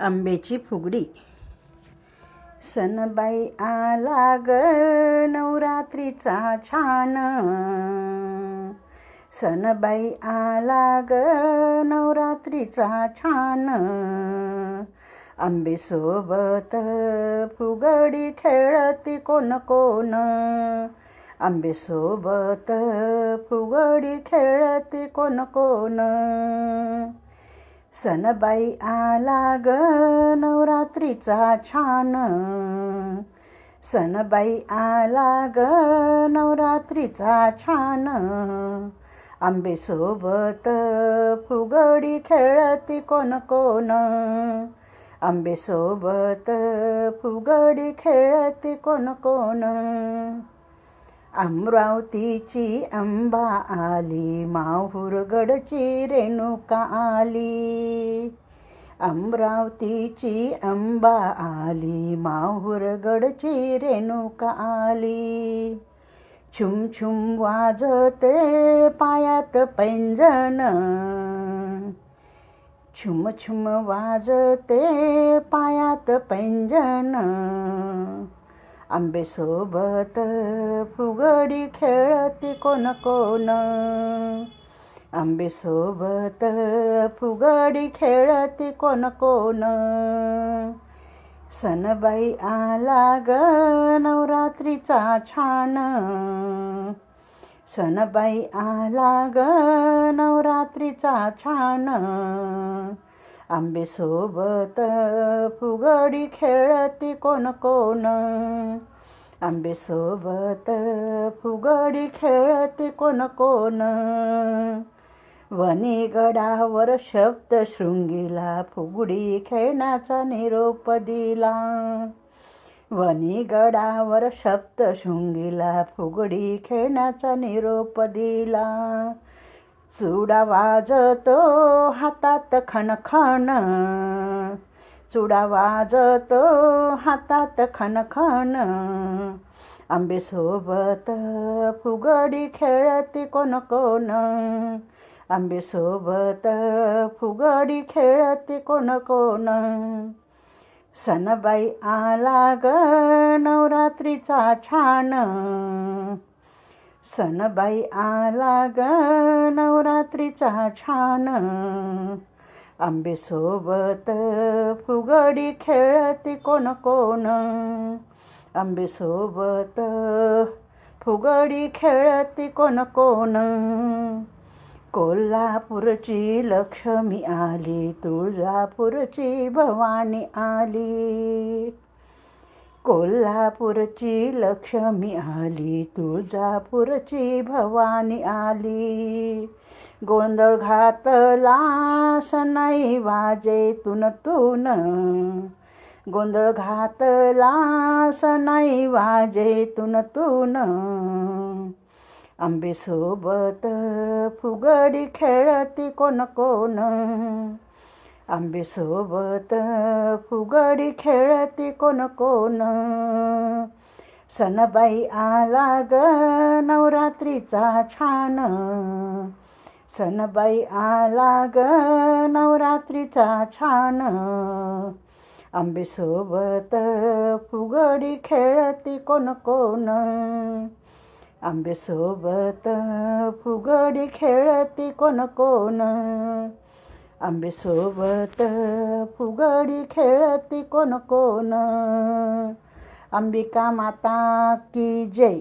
आंब्याची फुगडी. सनबाई आला ग नवरात्रीचा छान. सनबाई आला ग नवरात्रीचा छान. आंबेसोबत फुगडी खेळती कोण कोण. आंबेसोबत फुगडी खेळती कोण कोण. सनबाई आला ग नवरात्रीचा छान. सनबाई आला ग नवरात्रीचा छान. आंबेसोबत फुगडी खेळती कोण कोण. आंबेसोबत फुगडी खेळती कोण कोण. अमरावतीची अंबा आली माहूरगडची रेणुका आली. अमरावतीची अंबा आली माहूरगडची रेणुका आली. छुमछुम वाजते पायात पैंजण. छुमछुम वाजते पायात पैंजण. आंबेसोबत फुगडी खेळती कोण कोण. आंबेसोबत फुगडी खेळती कोण कोण. सनबाई आला ग नवरात्रीचा छान. सनबाई आला ग नवरात्रीचा छान. आंबेसोबत फुगडी खेळती कोण कोण. आंबेसोबत फुगडी खेळती कोण कोण. वनीगडावर शब्द शृंगीला फुगडी खेळण्याचा निरोप दिला. वनीगडावर शब्द शृंगीला फुगडी खेळण्याचा निरोप दिला. चुडा वाजतो हातात खणखण. चुडा वाजतो हातात खणखण. आंबेसोबत फुगडी खेळती कोण कोण. आंबेसोबत फुगडी खेळती कोण कोण. सनबाई आला ग नवरात्रीचा छान. सनबाई आला ग नवरात्रीचा छान. आंबेसोबत फुगडी खेळती कोण कोण. आंबेसोबत फुगडी खेळती कोण कोण. कोल्हापूरची लक्ष्मी आली तुळजापूरची भवानी आली. कोल्हापूरची लक्ष्मी आली तुळजापूरची भवानी आली. गोंधळ घातला नाही वाजे तुन. तुन गोंधळ घातला नाही वाजे तुन तुन. आंबेसोबत फुगडी खेळती कोण कोण? आंबेसोबत फुगडी खेळती कोण कोण. सनबाई आला ग नवरात्रीचा छान. सनबाई आला ग नवरात्रीचा छान. आंबेसोबत फुगडी खेळती कोण कोण. आंबेसोबत फुगडी खेळती कोण कोण. आंबेसोबत फुगडी खेळती कोण कोण. अंबिका माता की जय.